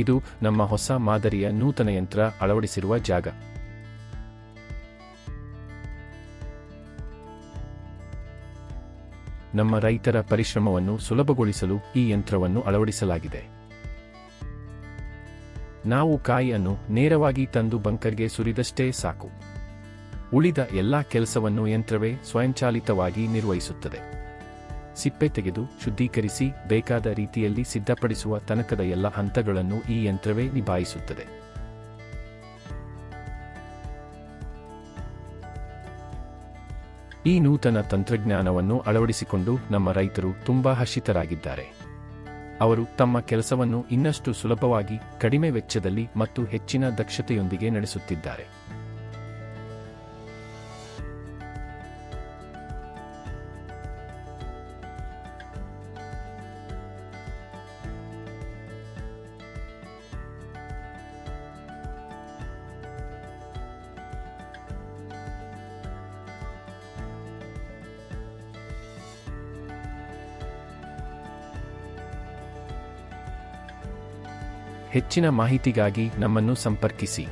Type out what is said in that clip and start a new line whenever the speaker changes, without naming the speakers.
ಇದು ನಮ್ಮ ಹೊಸ ಮಾದರಿಯ ನೂತನ ಯಂತ್ರ ಅಳವಡಿಸಿರುವ ಜಾಗ. ನಮ್ಮ ರೈತರ ಪರಿಶ್ರಮವನ್ನು ಸುಲಭಗೊಳಿಸಲು ಈ ಯಂತ್ರವನ್ನು ಅಳವಡಿಸಲಾಗಿದೆ. ನಾವು ಕಾಯಿಯನ್ನು ನೇರವಾಗಿ ತಂದು ಬಂಕರ್ಗೆ ಸುರಿದಷ್ಟೇ ಸಾಕು. ಉಳಿದ ಎಲ್ಲಾ ಕೆಲಸವನ್ನು ಯಂತ್ರವೇ ಸ್ವಯಂಚಾಲಿತವಾಗಿ ನಿರ್ವಹಿಸುತ್ತದೆ. ಸಿಪ್ಪೆ ತೆಗೆದು ಶುದ್ಧೀಕರಿಸಿ ಬೇಕಾದ ರೀತಿಯಲ್ಲಿ ಸಿದ್ಧಪಡಿಸುವ ತನಕದ ಎಲ್ಲ ಹಂತಗಳನ್ನು ಈ ಯಂತ್ರವೇ ನಿಭಾಯಿಸುತ್ತದೆ. ಈ ನೂತನ ತಂತ್ರಜ್ಞಾನವನ್ನು ಅಳವಡಿಸಿಕೊಂಡು ನಮ್ಮ ರೈತರು ತುಂಬಾ ಹರ್ಷಿತರಾಗಿದ್ದಾರೆ. ಅವರು ತಮ್ಮ ಕೆಲಸವನ್ನು ಇನ್ನಷ್ಟು ಸುಲಭವಾಗಿ ಕಡಿಮೆ ವೆಚ್ಚದಲ್ಲಿ ಮತ್ತು ಹೆಚ್ಚಿನ ದಕ್ಷತೆಯೊಂದಿಗೆ ನಡೆಸುತ್ತಿದ್ದಾರೆ. ಹೆಚ್ಚಿನ ಮಾಹಿತಿಗಾಗಿ ನಮ್ಮನ್ನು ಸಂಪರ್ಕಿಸಿ.